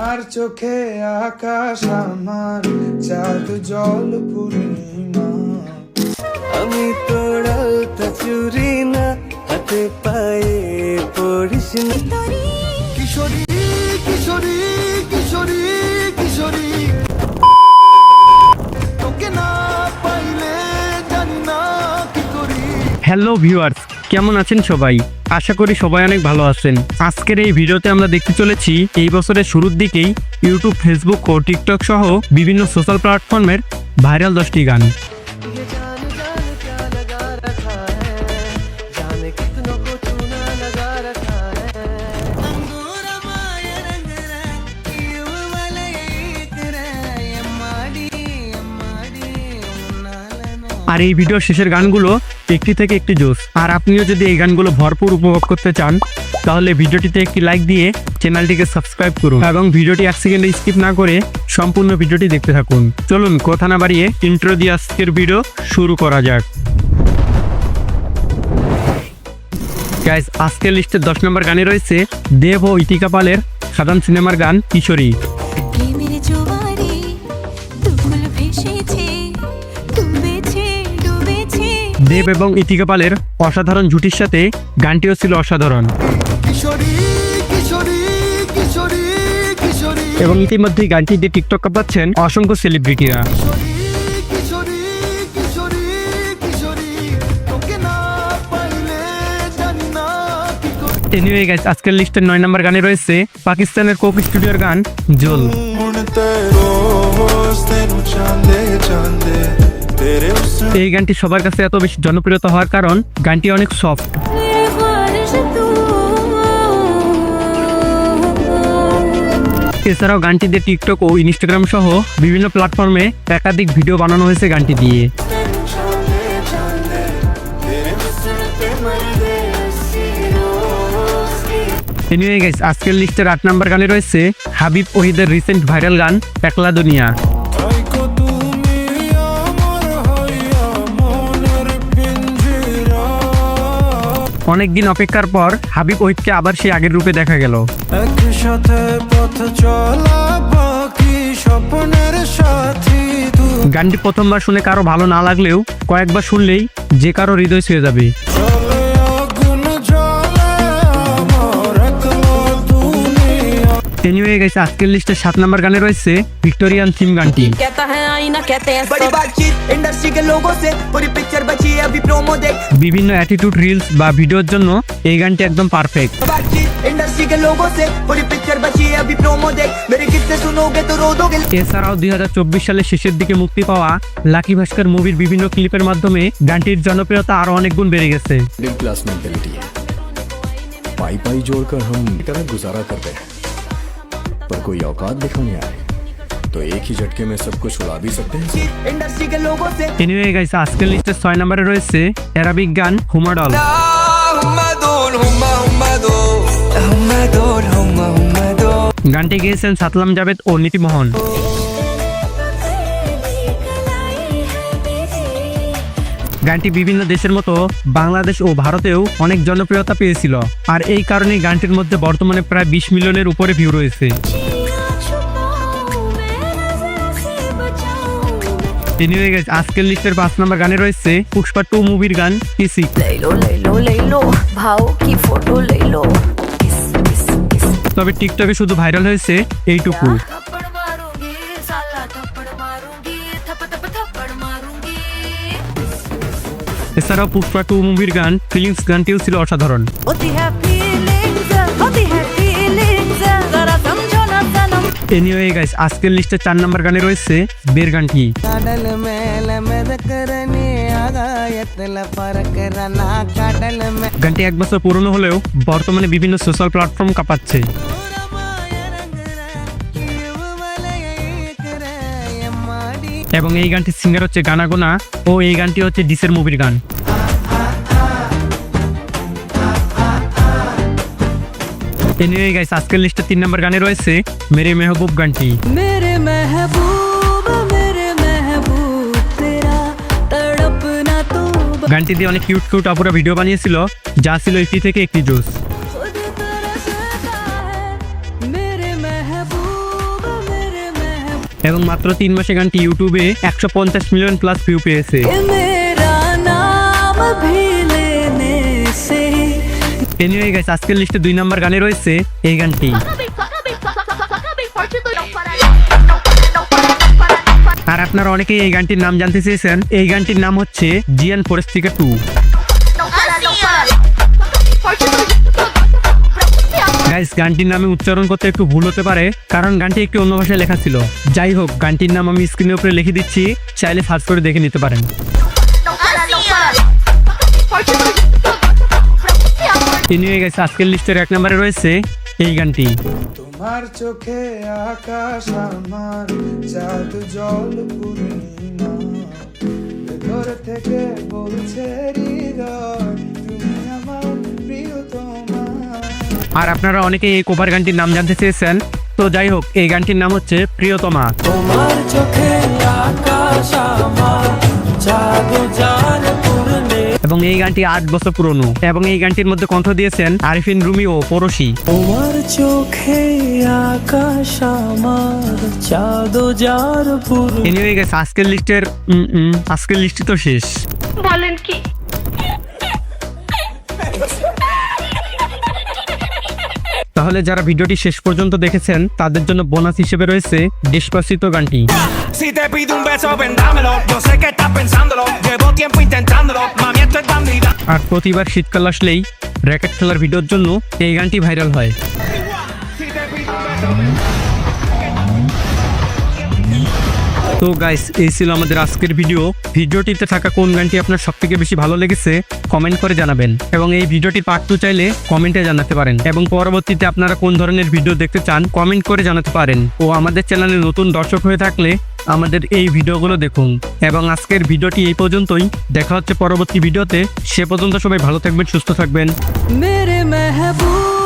তোমার চোখে আকাশ আমার, চাঁদ জল পূর্ণিমা। আমি তোড়ালতা চুরি না, হাতে পায়ে পড়িস কিশোরী কিশোরী কিশোরী কিশোরী। তোকে না পাইলে জানি না কি করি। হ্যালো ভিউয়ার্স কেমন আছেন সবাই? আশা করি সবাই অনেক ভালো আছেন। আজকের এই ভিডিওতে আমরা দেখতে চলেছি, এই বছরের শুরুর দিকেই ইউটিউব ফেসবুক ও টিকটক সহ বিভিন্ন সোশ্যাল প্ল্যাটফর্মের ভাইরাল দশটি গান। আর এই ভিডিওর শেষের গানগুলো একটি থেকে একটি জোস আর আপনিও যদি এই গানগুলো ভরপুর উপভোগ করতে চান, তাহলে ভিডিওটিতে একটি লাইক দিয়ে চ্যানেলটিকে সাবস্ক্রাইব করুন এবং ভিডিওটি এক সেকেন্ডে স্কিপ না করে সম্পূর্ণ ভিডিওটি দেখতে থাকুন। চলুন, কথা না বাড়িয়ে ইন্ট্রো দিয়ে আজকের ভিডিও শুরু করা যাক। গাইজ আজকের লিস্টের দশ নম্বর গানে রয়েছে দেব ও ইতিকা পালের সাধারণ সিনেমার গান কিশোরী। দেব এবং ইতিকা পালের অসাধারণ জুটির সাথে গানটিও ছিল অসাধারণ। এবং ইতিমধ্যেই গানটি দিয়ে টিকটক কাঁপাচ্ছেন অসংখ্য সেলিব্রিটিরা এনিওয়ে গাইস আজকের লিস্টের নয় নম্বর গানে রয়েছে পাকিস্তানের কোক স্টুডিওর গান জোল। এই গানটি সবার কাছে এত বেশি জনপ্রিয়তা হওয়ার কারণ গানটি অনেক সফট এছাড়াও গানটি দিয়ে টিকটক ও ইনস্টাগ্রাম সহ বিভিন্ন প্ল্যাটফর্মে একাধিক ভিডিও বানানো হয়েছে গানটি দিয়ে। এনিওয়ে গাইস আজকের লিস্টের আট নাম্বার গানে রয়েছে হাবিব ওহিদের রিসেন্ট ভাইরাল গান একলা দুনিয়া। অনেকদিন অপেক্ষার পর হাবিব ওহিদকে আবার সেই আগের রূপে দেখা গেল। একসাথে পথ চলা স্বপ্নের সাথী গানটি প্রথমবার শুনে কারও ভালো না লাগলেও কয়েকবার শুনলেই যে কারও হৃদয় ছুঁয়ে যাবে। এনিওয়ে গেছে আজকের লিস্টে সাত নম্বর গানে রয়েছে ভিক্টোরিয়ান থিম গানটি कहता है आईना कहते हैं बड़ी बातचीत इंडस्ट्री के लोगों से पूरी पिक्चर बची है अभी प्रोमो देख বিভিন্ন অ্যাটিটিউড রিলস বা ভিডিওর জন্য এই গানটি একদম পারফেক্ট बातचीत इंडस्ट्री के लोगों से पूरी पिक्चर बची है अभी प्रोमो देख मेरे किस्से सुनोगे तो रो दोगे এছাড়াও দুই সালের শেষের দিকে মুক্তি পাওয়া লাকি ভাস্কর মুভির বিভিন্ন ক্লিপের মাধ্যমে গানটির জনপ্রিয়তা আরো অনেক গুণ বেড়ে গেছে मिडिल क्लास मेंटेलिटी है पाई पाई जोड़कर हम एक तरह गुजारा करते हैं पर कोई औकात दिखाने आए तो एक ही झटके में सब कुछ उड़ा भी सकते हैं इंडस्ट्री के लोगों से এনিওয়ে গাইছে আজকের লিস্টের ছয় নম্বরে রয়েছে অ্যারাবিক গান হুমাডল গানটি গেয়েছেন সাতলাম জাভেদ ও নীতিমোহন গানটি বিভিন্ন দেশের মতো বাংলাদেশ ও ভারতেও অনেক জনপ্রিয়তা পেয়েছিল। আর এই কারণে গানটির মধ্যে বর্তমানে প্রায় বিশ মিলিয়নের উপরে ভিউ রয়েছে। আজকের লিস্টের পাঁচ নম্বর গানে রয়েছে পুষ্পা টু মুভির গান কিসি তবে টিকটকে শুধু ভাইরাল হয়েছে এইটুকু। এছাড়াও পুষ্পা টু মুভির গান ফিলিংস গানটিও ছিল অসাধারণ। এনিওয়ে গাইস আজকের লিস্টে চার নম্বর গানে রয়েছে বের গানটি গানটি এক বছর পুরনো হলেও বর্তমানে বিভিন্ন সোশ্যাল প্ল্যাটফর্ম কাঁপাচ্ছে। এবং এই গানটির সিঙ্গার হচ্ছে গানা গোনা ও এই গানটি হচ্ছে ডিসের মুভির গান। এনিওয়ে গাইস আজকের লিস্টে তিন নম্বর গানে রয়েছে মেরে মেহবুব গানটি। মেরে মেহবুব মেরে মেহবুব তেরা তড়পনা তো গানটি দিয়ে অনেক কিউট কিউট আপুরা ভিডিও বানিয়েছিল যা ছিল একটি থেকে একটি জোশ এবং মাত্র তিন মাসে গানটি ইউটিউবে একশো পঞ্চাশ মিলিয়ন প্লাস ভিউ পেয়েছে। এনিওয়ে গাইস আজকের লিস্টে দুই নম্বর গানে রয়েছে এই গানটি। আর আপনারা অনেকেই এই গানটির নাম জানতে চেয়েছেন। এই গানটির নাম হচ্ছে জিয়ান ফরেস্টিকা টু। গাইস গানটির নামে উচ্চারণ করতে একটু ভুল হতে পারে, কারণ গানটি একটি অন্য ভাষায় লেখা ছিল। যাই হোক, গানটির নাম আমি স্ক্রিনের উপরে লিখে দিচ্ছি, চাইলে সার্চ করে দেখে নিতে পারেন। এনিওয়ে গাইস আজকের লিস্টের এক নম্বরে রয়েছে এই গানটি। তোমার চোখে আকাশ আমার জাদু জল পূর্ণিমা। থেকে বলছে হৃদয় আর আপনারা অনেকেই এই কোভার গানটির নাম জানতে চেয়েছেন। তো যাই হোক এই গানটির নাম হচ্ছে প্রিয়তমা। তোমার চোখে আকাশ আমার জাদু জান এবং এই গানটি আট বছর পুরনো। এবং এই গানটির মধ্যে কণ্ঠ দিয়েছেন আরিফিন রুমি ও পরশি। তোমার চোখে আকাশ আমার জাদু জার পূর্ণে। এনিওয়ে গেছে আজকের লিস্টের উম, উম, আজকের লিস্টই তো শেষ। বলেন কি? তাহলে যারা ভিডিওটি শেষ পর্যন্ত দেখেছেন তাদের জন্য বোনাস হিসেবে রয়েছে ডিসপাসিত গানটি। আর প্রতিবার শীতকাল আসলেই র্যাকেট খেলার ভিডিওর জন্য এই গানটি ভাইরাল হয়। তো গাইস এই ছিল আমাদের আজকের ভিডিও ভিডিওটিতে থাকা কোন গানটি আপনার সব থেকে বেশি ভালো লেগেছে কমেন্ট করে জানাবেন। এবং এই ভিডিওটির পার্ট টু চাইলে কমেন্টে জানাতে পারেন। এবং পরবর্তীতে আপনারা কোন ধরনের ভিডিও দেখতে চান কমেন্ট করে জানাতে পারেন। ও আমাদের চ্যানেলে নতুন দর্শক হয়ে থাকলে আমাদের এই ভিডিওগুলো দেখুন। এবং আজকের ভিডিওটি এই পর্যন্তই। দেখা হচ্ছে পরবর্তী ভিডিওতে সে পর্যন্ত সবাই ভালো থাকবেন, সুস্থ থাকবেন। মেরে মেহবুব